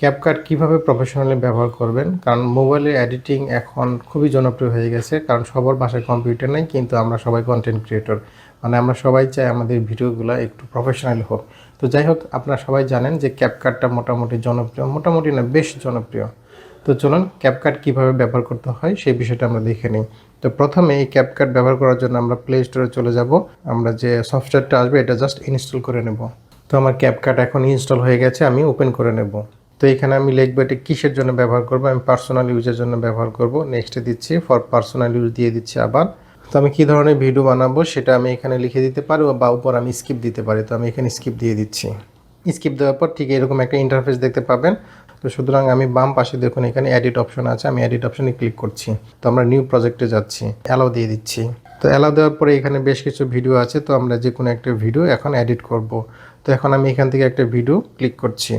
CapCut কীভাবে professionally ব্যবহার করবেন? কারণ মোবাইলে এডিটিং এখন খুবই জনপ্রিয় হয়ে গেছে, কারণ সবার বাসায় কম্পিউটার নেই, কিন্তু আমরা সবাই কন্টেন্ট ক্রিয়েটর মানে আমরা সবাই চাই আমাদের ভিডিওগুলো একটু প্রফেশনাল হোক। তো যাই হোক, আপনারা সবাই জানেন যে ক্যাপকাটটা মোটামুটি জনপ্রিয়, মোটামুটি না, বেশ জনপ্রিয়। তো চলুন ক্যাপকাট কীভাবে ব্যবহার করতে হয় সেই বিষয়টা আমরা দেখে নিই। তো প্রথমে এই ক্যাপকাট ব্যবহার করার জন্য আমরা প্লে স্টোরে চলে যাব। আমরা যে সফটওয়্যারটা আসবে, এটা জাস্ট ইনস্টল করে নেব। তো আমার ক্যাপকাট এখন ইনস্টল হয়ে গেছে, আমি ওপেন করে নেব। তো এখানে আমি লিখব এটা কিসের জন্য ব্যবহার করব, আমি পার্সোনাল ইউজের জন্য ব্যবহার করব। নেক্সটে দিচ্ছি ফর পার্সোনাল ইউজ দিয়ে দিচ্ছি আবার। তো আমি কী ধরনের ভিডিও বানাবো সেটা আমি এখানে লিখে দিতে পারি বা উপর আমি স্কিপ দিতে পারি। তো আমি এখানে স্কিপ দিয়ে দিচ্ছি। স্কিপ দেওয়ার পর ঠিক এরকম একটা ইন্টারফেস দেখতে পাবেন। তো সুতরাং আমি বাম পাশে দেখুন এখানে এডিট অপশন আছে, আমি এডিট অপশনে ক্লিক করছি। তো আমরা নিউ প্রজেক্টে যাচ্ছি অ্যালাও দিয়ে দিচ্ছি। তো অ্যালাও দেওয়ার পরে এখানে বেশ কিছু ভিডিও আছে, তো আমরা যে কোনো একটা ভিডিও এখন এডিট করব। তো এখন আমি এখান থেকে একটা ভিডিও ক্লিক করছি।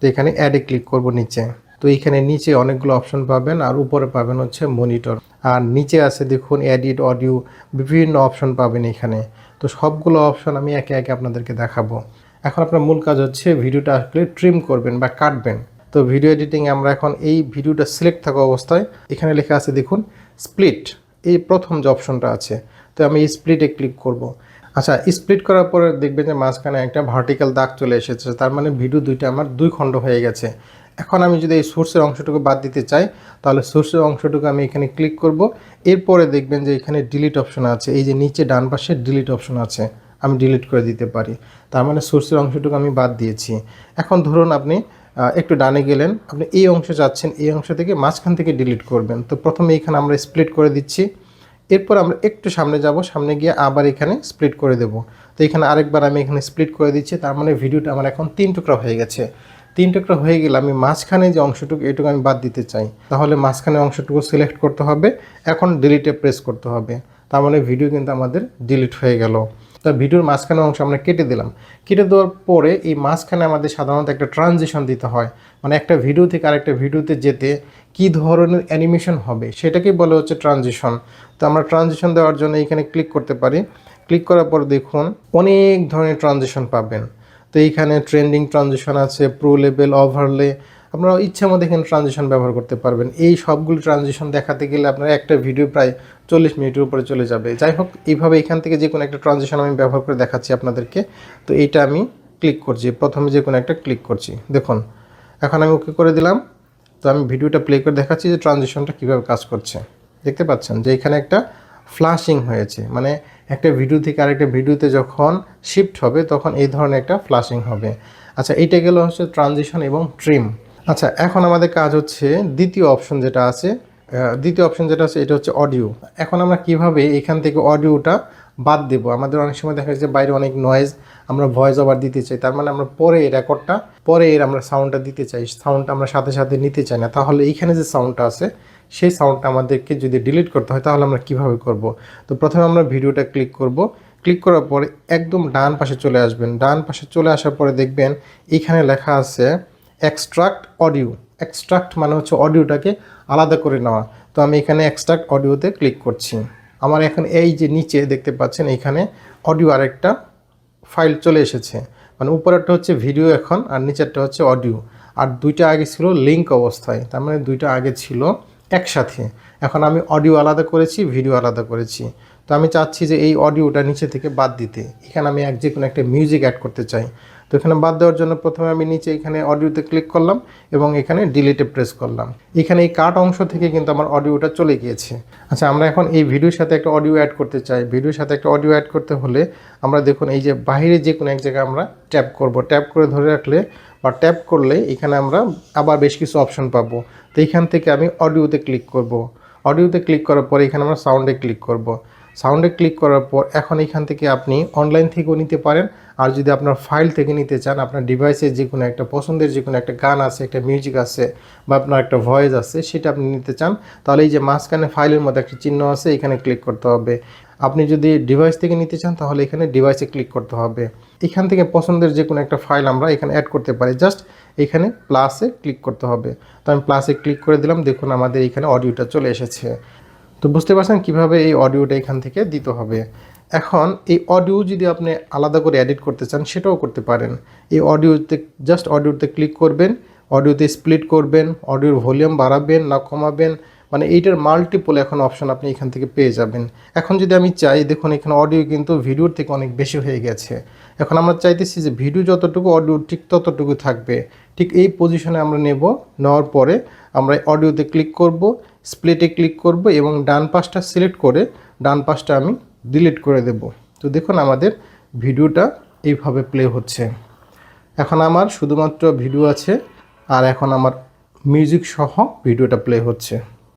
তো এখানে অ্যাডে ক্লিক করব নিচে। তো এখানে নিচে অনেকগুলো অপশন পাবেন আর উপরে পাবেন হচ্ছে মনিটর আর নিচে আছে দেখুন এডিট অডিও বিভিন্ন অপশন পাবেন এখানে। তো সবগুলো অপশন আমি একে একে আপনাদেরকে দেখাবো। এখন আপনার মূল কাজ হচ্ছে ভিডিওটা আসলে ট্রিম করবেন বা কাটবেন। তো ভিডিও এডিটিং আমরা এখন এই ভিডিওটা সিলেক্ট থাকা অবস্থায় এখানে লেখা আছে দেখুন স্প্লিট এই প্রথম যে অপশনটা আছে। তো আমি স্প্লিটে ক্লিক করব। আচ্ছা স্প্লিট করার পরে দেখবেন যে মাঝখানে একটা ভার্টিক্যাল দাগ চলে এসেছে, তার মানে ভিডিও দুইটা আমার দুই খণ্ড হয়ে গেছে। এখন আমি যদি এই সোর্সের অংশটুকু বাদ দিতে চাই, তাহলে সোর্সের অংশটুকু আমি এখানে ক্লিক করব। এরপরে দেখবেন যে এখানে ডিলিট অপশন আছে, এই যে নিচে ডান পাশে ডিলিট অপশন আছে, আমি ডিলিট করে দিতে পারি। তার মানে সোর্সের অংশটুকু আমি বাদ দিয়েছি। এখন ধরুন আপনি একটু ডানে গেলেন, আপনি এই অংশে যাচ্ছেন, এই অংশ থেকে মাঝখান থেকে ডিলিট করবেন। তো প্রথমে এখানে আমরা স্প্লিট করে দিচ্ছি। এরপর আমরা একটু সামনে যাব, সামনে গিয়ে আবার এখানে স্প্লিট করে দেব। তো এখানে আরেকবার আমি এখানে স্প্লিট করে দিচ্ছি, তার মানে ভিডিওটা আমার এখন তিন টুকরা হয়ে গেছে। তিন টুকরা হয়ে গেলে আমি মাঝখানে যে অংশটুকু, এটুকু আমি বাদ দিতে চাই। তাহলে মাঝখানে অংশটুকু সিলেক্ট করতে হবে, এখন ডিলিটে প্রেস করতে হবে। তার মানে ভিডিও কিন্তু আমাদের ডিলিট হয়ে গেল। তা ভিডিওর মাঝখানে অংশ আমরা কেটে দিলাম। কেটে দেওয়ার পরে এই মাঝখানে আমাদের সাধারণত একটা ট্রানজিশন দিতে হয়। মানে একটা ভিডিও থেকে আরেকটা ভিডিওতে যেতে কি ধরনের অ্যানিমেশন হবে সেটাকেই বলে হচ্ছে ট্রানজিশন তো আমরা ট্রানজিশন দেওয়ার জন্য এখানে ক্লিক করতে পারি। ক্লিক করার পর দেখুন অনেক ধরনের ট্রানজিশন পাবেন। তো এইখানে ট্রেন্ডিং ট্রানজিশন আছে প্রো লেভেল ওভারলে আপনারা ইচ্ছা মতো এখানে ট্রানজিশন ব্যবহার করতে পারবেন। এই সবগুলো ট্রানজিশন দেখাতে গেলে আপনার একটা ভিডিও প্রায় চল্লিশ মিনিটের উপরে চলে যাবে। যাই হোক, এইভাবে এখান থেকে যে কোনো একটা ট্রানজিশন আমি ব্যবহার করে দেখাচ্ছি আপনাদেরকে। তো এইটা আমি ক্লিক করছি। প্রথমে যে কোনো একটা ক্লিক করছি। দেখুন, এখন আমি ওকে করে দিলাম। তো আমি ভিডিওটা প্লে করে দেখাচ্ছি যে ট্রানজিশনটা কীভাবে কাজ করছে। দেখতে পাচ্ছেন যে এখানে একটা ফ্লাশিং হয়েছে। মানে একটা ভিডিও থেকে আরেকটা ভিডিওতে যখন শিফট হবে, তখন এই ধরনের একটা ফ্লাশিং হবে। আচ্ছা এইটা গেল হচ্ছে ট্রানজিশন এবং ট্রিম আচ্ছা এখন আমাদের কাজ হচ্ছে দ্বিতীয় অপশন যেটা আছে দ্বিতীয় অপশন যেটা আছে, এটা হচ্ছে অডিও এখন আমরা কীভাবে এখান থেকে অডিওটা বাদ দেবো? আমাদের অনেক সময় দেখা যাচ্ছে বাইরে অনেক নয়েজ আমরা ভয়েস ওভার দিতে চাই। তার মানে আমরা পরে রেকর্ডটা পরে এর আমরা সাউন্ডটা দিতে চাই। সাউন্ডটা আমরা সাথে সাথে নিতে চাই না। তাহলে এইখানে যে সাউন্ডটা আছে, সেই সাউন্ডটা আমাদেরকে যদি ডিলিট করতে হয়, তাহলে আমরা কীভাবে করব? তো প্রথমে আমরা ভিডিওটা ক্লিক করব। ক্লিক করার পরে একদম ডান পাশে চলে আসবেন। ডান পাশে চলে আসার পরে দেখবেন এখানে লেখা আছে এক্সট্রাক্ট অডিও এক্সট্রাক্ট মানে হচ্ছে অডিওটাকে আলাদা করে নেওয়া। তো আমি এখানে এক্সট্রাক্ট অডিওতে ক্লিক করছি। আমার এখন এই যে নিচে দেখতে পাচ্ছেন এখানে অডিও আরেকটা ফাইল চলে এসেছে। মানে উপরেরটা হচ্ছে ভিডিও এখন, আর নিচেরটা হচ্ছে অডিও আর দুইটা আগে ছিল লিঙ্ক অবস্থায়। তার মানে দুইটা আগে ছিল একসাথে। এখন আমি অডিও আলাদা করেছি ভিডিও আলাদা করেছি। তো আমি চাচ্ছি যে এই অডিওটা নিচে থেকে বাদ দিতে। এখানে আমি এক যে কোনো একটা মিউজিক অ্যাড করতে চাই। তো এখানে বাদ দেওয়ার জন্য প্রথমে আমি নিচে এখানে অডিওতে ক্লিক করলাম এবং এখানে ডিলিটে প্রেস করলাম। এখানে এই কাট অংশ থেকে কিন্তু আমার অডিওটা চলে গিয়েছে। আচ্ছা আমরা এখন এই ভিডিওর সাথে একটা অডিও অ্যাড করতে চাই। ভিডিওর সাথে একটা অডিও অ্যাড করতে হলে আমরা দেখুন এই যে বাইরে যে কোনো এক জায়গায় আমরা ট্যাপ করব। ট্যাপ করে ধরে রাখলে বা ট্যাপ করলে এখানে আমরা আবার বেশ কিছু অপশন পাবো। তো এইখান থেকে আমি অডিওতে ক্লিক করব। অডিওতে ক্লিক করার পরে এখানে আমরা সাউন্ডে ক্লিক করব। সাউন্ডে ক্লিক করার পর এখন এখান থেকে আপনি অনলাইন থেকেও নিতে পারেন। আর যদি আপনার ফাইল থেকে নিতে চান, আপনার ডিভাইসে যে কোনো একটা পছন্দের যে কোনো একটা গান আছে, একটা মিউজিক আছে বা আপনার একটা ভয়েস আছে, সেটা আপনি নিতে চান, তাহলে এই যে মাঝখানে ফাইলের মধ্যে একটা চিহ্ন আছে, এখানে ক্লিক করতে হবে। আপনি যদি ডিভাইস থেকে নিতে চান, তাহলে এখানে ডিভাইসে ক্লিক করতে হবে। এখান থেকে পছন্দের যে কোনো একটা ফাইল আমরা এখানে অ্যাড করতে পারি। জাস্ট এখানে প্লাসে ক্লিক করতে হবে। তো আমি প্লাসে ক্লিক করে দিলাম। দেখুন, আমাদের এখানে অডিওটা চলে এসেছে। তো বুঝতে পারছেন কীভাবে এই অডিওটা এখান থেকে দিতে হবে। এখন এই অডিও যদি আপনি আলাদা করে এডিট করতে চান, সেটাও করতে পারেন। এই অডিওতে, জাস্ট অডিওতে ক্লিক করবেন, অডিওতে স্প্লিট করবেন, অডিওর ভলিউম বাড়াবেন না কমাবেন মানে এইটার মাল্টিপল এখন অপশন আপনি এখান থেকে পেয়ে যাবেন। এখন যদি আমি চাই, দেখুন এখানে অডিও কিন্তু ভিডিওর থেকে অনেক বেশি হয়ে গেছে। এখন আমরা চাইতেছি যে ভিডিও যতটুকু, অডিও ঠিক ততটুকু থাকবে। ঠিক এই পজিশনে আমরা নেব, নেওয়ার পরে আমরা অডিওতে ক্লিক করব। স্প্লিটে ক্লিক করব এবং ডান পাশটা সিলেক্ট করে ডান পাশটা আমি ডিলিট করে দেব। তো দেখুন আমাদের ভিডিওটা এইভাবে প্লে হচ্ছে। এখন আমার শুধুমাত্র ভিডিও আছে আর এখন আমার মিউজিক সহ ভিডিওটা প্লে হচ্ছে।